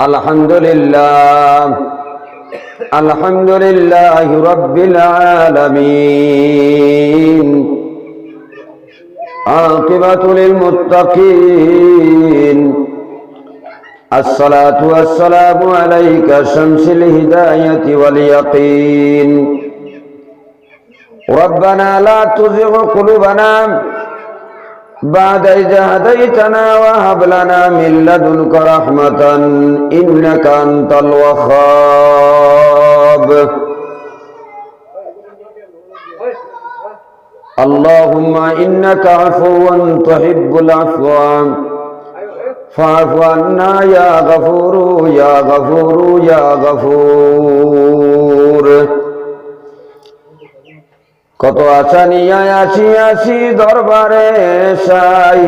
الحمد لله الحمد لله رب العالمين عاقبة للمتقين الصلاة والسلام عليك شمس الهداية واليقين ربنا لا تزغ قلوبنا بعد إذ هديتنا وهب لنا من لدنك رحمة إنك أنت الوهاب اللهم إنك عفو تحب العفو فاعف عنا يا غفور يا غفور يا غفور কত আশা নিয়ে আসি আসি দরবারে সাই।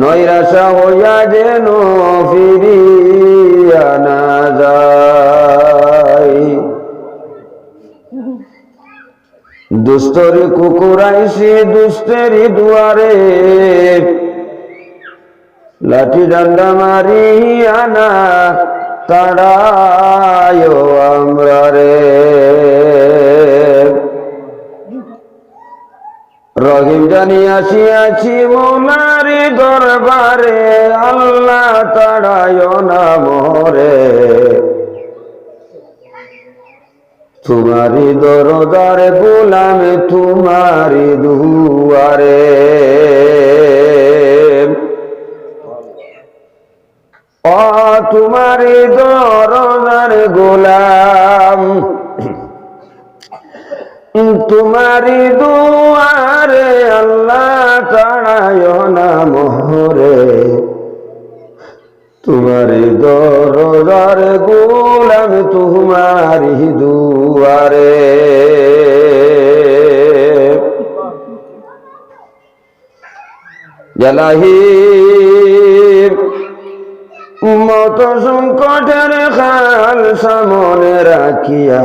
নৈরাশা হইয়া যেন ফিরিয়া না যায় দুস্তরি কুকুরাইছি দুস্তেরি দুয়ারে। লাঠি ডান্ডা মারি আনা তাড়ায় আমরা রে। রহিম জানি আসি আছি মোনারি দরবারে, আল্লাহ তাড়ায় না মরে। তোমারি দরদার গোলাম, তোমারি দুয়ারে। তোমারি দরদার গোলাম তোমারি দুয়ারে আল্লাহ তাড়ায় না মোহরে। তোমারি দরদার গোলাম তোমারি দুয়ারে। জালাহি মত সংকটের খাল সামনে রাখিয়া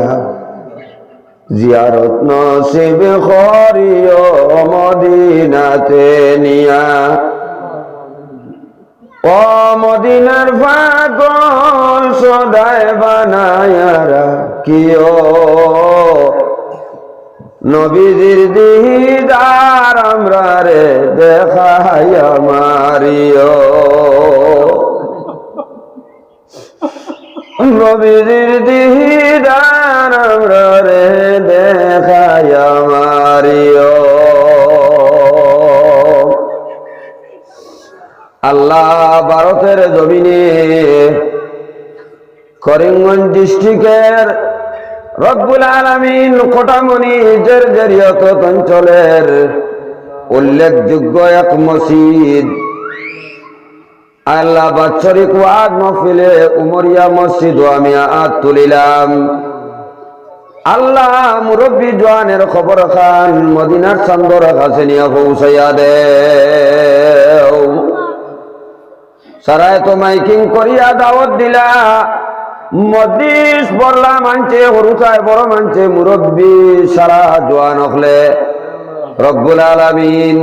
জিয়ারত নসিব খরিও মদিনাতে নিয়া। ও মদিনার ফাগল সদায় বানায়ারা কিও নবীজির দিদার আমরা রে দেখাই মারিও। নবীজির দিদার আমরা রে দেখায় মারিও। আল্লাহ ভারতের জমিনে করিমগঞ্জ ডিস্ট্রিক্টের রব্বুল আলমিন কোটামণি জেরিয়ত অঞ্চলের উল্লেখযোগ্য এক মসজিদ। আল্লাহ বাৎসরিক ওয়াদ মহফিলে উমরিয়া মসজিদ আমি আত তুলিলাম। আল্লাহ মুরব্বী জোয়ানের খবর খান মদিনার চন্দর কাছে নিয়ে পৌঁছাইয়া দে সারায় তো মাইকিং করিয়া দাওয়াত দিলা। মদিস বললা মানছে হরুকায় বড় মানছে, মুরব্বী সারা জোয়ান হলে। রব্বুল আলামিন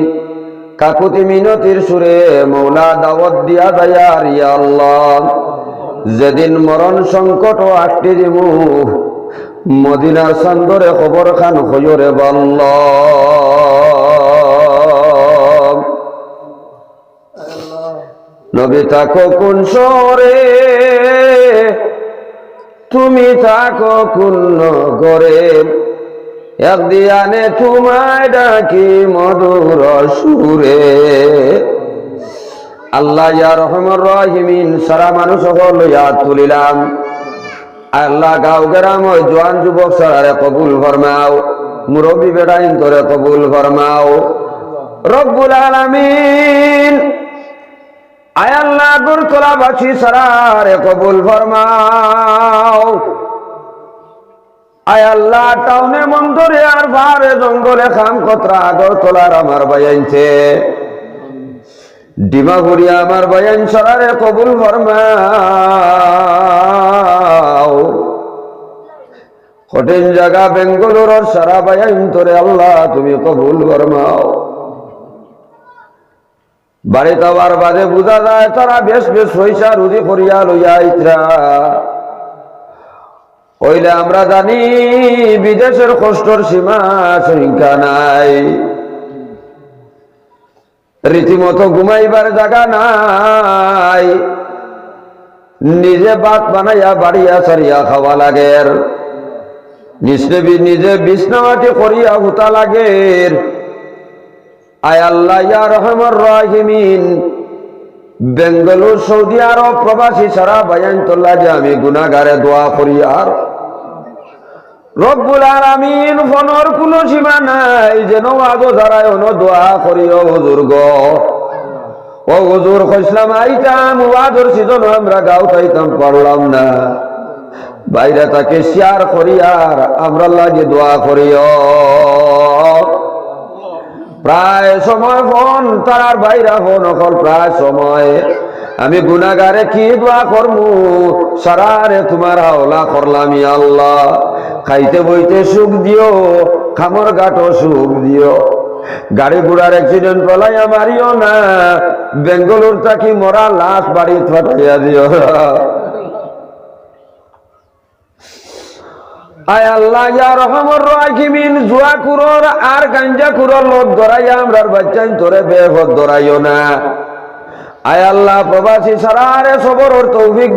কাকুতি মিনতির সুরে মৌলা দাওয়াত দিয়া দয়ার ইয়া আল্লাহ। যেদিন মরণ সংকট আটটি দিমু মদিনার সন্দরে খবর খান হইরে বল্ল নবী থাকো কোন শহরে? তুমি থাকো কোন নগরে? একদিয়ানে তোমায় ডাকি মধুর সুরে। আল্লাহ ইয়া রহমর রহিমিন, সারা মানুষ হল ইয়াদ তুলিলাম। আল্লাহ গাঁও গ্রাম জোয়ান যুবক সারারে কবুল ফরমাও। মুরব্বী বেড়াইন তোরে কবুল ফরমাও। রব্বুল আলামিন, আয় আল্লাহ গুরতলা বাসী সারারে কবুল ফরমাও। আয় আল্লাহ টাউনে মন্দরে আর বারে জঙ্গলে খাম কতরা আগর তোলার আমার বায়াইছে ডিমাগুড়িয়া আমার বায়ান সরারে কবুল ফরমাও। কঠিন জায়গা বেঙ্গালোর সারা বায়ান তোরে আল্লাহ, তুমি কবুল ফরমাও। বাড়িতে আবার বাদে বোঝা যায়, তারা বেশ বেশ পয়সা রুজি করিয়া লইয়া ইতরা হইলে আমরা জানি বিদেশের কষ্টর সীমা সংখ্যা নাই। রীতিমতো ঘুমাইবার জায়গা নাই। নিজে বাত বানাইয়া, বাড়িয়া সারিয়া খাওয়া লাগে নিজে বিছনামাটি করিয়া হুতা লাগে আয় আল্লাহ, ইয়া রহমর রাহিমিন। বেঙ্গালুর, সৌদি আরব, প্রবাসী সারা বায়ান তোল্লা যে আমি গুনাগারে দোয়া করি আর। রব্বুল আলামিন ফোনর কোনো সীমা নাই, যেন দাঁড়ায় অন দোয়া করিও হুজুর ও হুজুর কইসলাম আইতাম ওয়াজর সিজন আমরা গাও খাইতাম পারলাম না। বাইরে তাকে শেয়ার করি, আর আমরা লাগে দোয়া করিও। প্রায় সময় ফোন, তার বাইরা ফোন, অকল প্রায় সময়। আমি গুনাগারে কি দোয়া করমু? সারারে তোমার হাওলা করলাম আল্লাহ। খাইতে বইতে সুখ দিও, খামর গাটো সুখ দিও। গাড়ি ঘোড়ার অ্যাক্সিডেন্ট পলাইয়া মারিও না। বেঙ্গালুর থাকি মরা লাশ বাড়ি ফাটাইয়া দিও। আয় আল্লাহ, ইয়া না। তৌফিক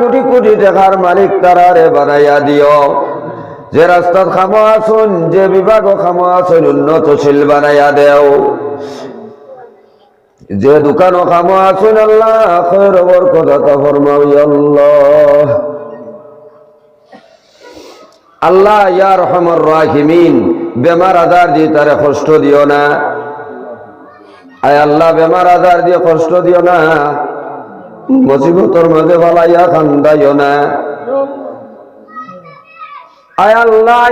কোটি কোটি মালিক বানাইয়া দিও। যে রাস্তাত খামো আসুন, যে বিভাগ খামো আসুন উন্নতশীল বানাইয়া দেও। যে দোকানও খামো আসুন, আল্লাহ আল্লাহ। আল্লাহ, ইয়া রহমর রাহিমিন, বেমার আজার দিয়ে তারে কষ্ট দিও না। আয় আল্লাহ, বেমার আজার দিয়ে কষ্ট দিও না। মুসিবতর মাঝে ভালাইয়া খান্দাইও না। আল্লাহ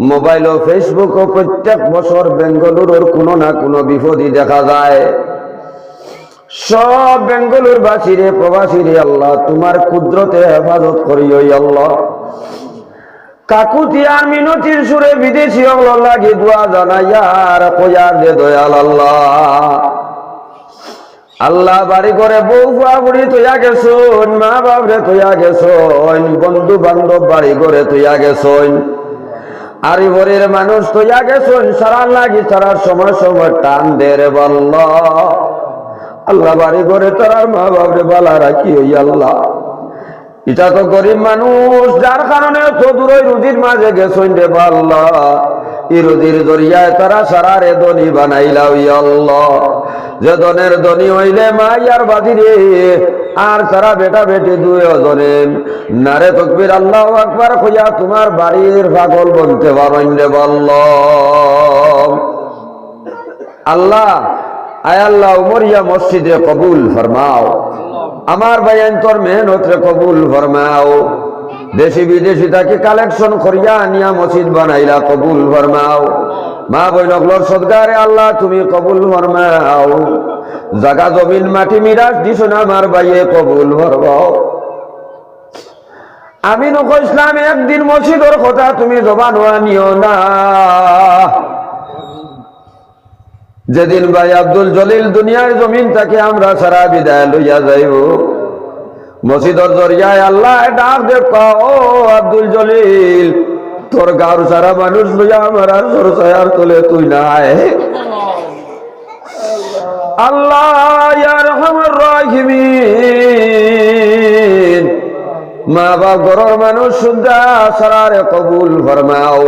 মোবাইল ও ফেসবুক ও প্রত্যেক বছর বেঙ্গালুরুর কোনো না কোনো বিপদই দেখা যায়। সব বেঙ্গলুর বাসীরে প্রবাসীরে আল্লাহ, তোমার কুদরতে হেফাজত করিও আল্লাহ। কাকুতিয়ার মিনতির সুরে বিদেশি হল লাগি দোয়া জানাইয়ার কয়ার দে দয়াল আল্লাহ। আল্লাহ বাড়ি করে বউ ফুয়া বুড়ি তৈয়া গেছন মা বাপ বাবরে তৈয়া গেছন বন্ধু বান্ধব বাড়ি করে তৈয়া গেছন আরি বরের মানুষ তৈয়া গেছন সারা লাগি সারার সময় সময় টান দে রে বল্লা। আল্লাহ বাড়ি করে তার মা বাবরে বালা রাখি ওই আল্লাহ। এটা তো গরিব মানুষ, যার কারণে তো দূরই রুজির মাঝে গেছেন রে আল্লাহ ই রুজির জরিয়ায় তারা সারা রে ধনী বানাইলা ওই আল্লাহ। যে ধনের ধনী হইলে মা ইয়ার বাদি রে, আর তারা বেটা বেটি দুই জনে নারে তকবির, আল্লাহ আকবার খুঁজা তোমার বাড়ির পাগল বলতে পারেন রে বল্লাহ আল্লাহ, আয় আল্লাহ, উমরিয়া মসজিদে কবুল ফরমাও। আমার বায়ান তোর মেহনত রে কবুল ফরমাও। দেশি বিদেশি তাকে কালেকশন করিয়া আনিয়া মসজিদ বানাইলা, কবুল ফরমাও। মা বৈনকলর সদগারে আল্লাহ, তুমি কবুল ফরমাও। জাগা জমিন, মাটি মিরাজ, দিছ না আমার বাইয়ে কবুল ফরমাও। আমি নকইসলাম একদিন মসজিদর কথা তুমি জবান নিও না। যেদিন ভাই আব্দুল জলিল দুনিয়ার জমিন তাকে আমরা সারা বিদায় লইয়া যাইব। মসজিদর জরিয়ায় আল্লাহ ডাক দেখ ও আব্দুল জলিল, তোর গাঁর সারা মানুষ লইয়া আমার আর সরসায়ার তোলে তুই নাই। আল্লাহ ইয়ার রহমান। রাহিমিন মা বাপ ঘরের মানুষ শুদ্ধা সারারে কবুল ফরমাও।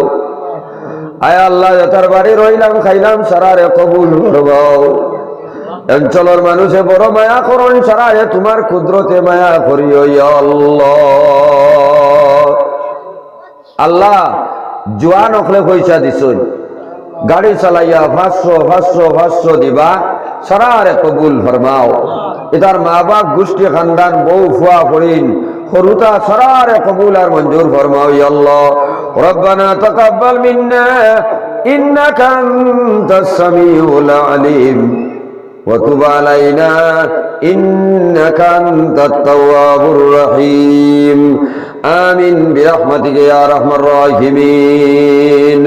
আয় আল্লাহ তার বাড়ি রইলাম, খাইলাম, সারারে কবুল করবাও অঞ্চলের মানুষে বড় মায়া করণ সারা তোমার ক্ষুদ্রতে মায়া করি আল্লাহ। জোয়ান অকলে পয়সা দিস গাড়ি চালাইয়া ভাষ্য ভাষ্য ভাষ্য দিবা, সারারে কবুল ফরমাও। এটার মা বাপ গোষ্ঠী খানদান, বউ, ফুয়া ফরিন খরুতা সারারে কবুল আর মঞ্জুর ফরমাও আল্লাহ। রব্বানা তাকাব্বাল মিন্না, ইন্নাকা আনতাস সামিউল আলিম। وتب علينا إنك أنت التواب الرحيم. آمين برحمتك يا رحم الراحمين.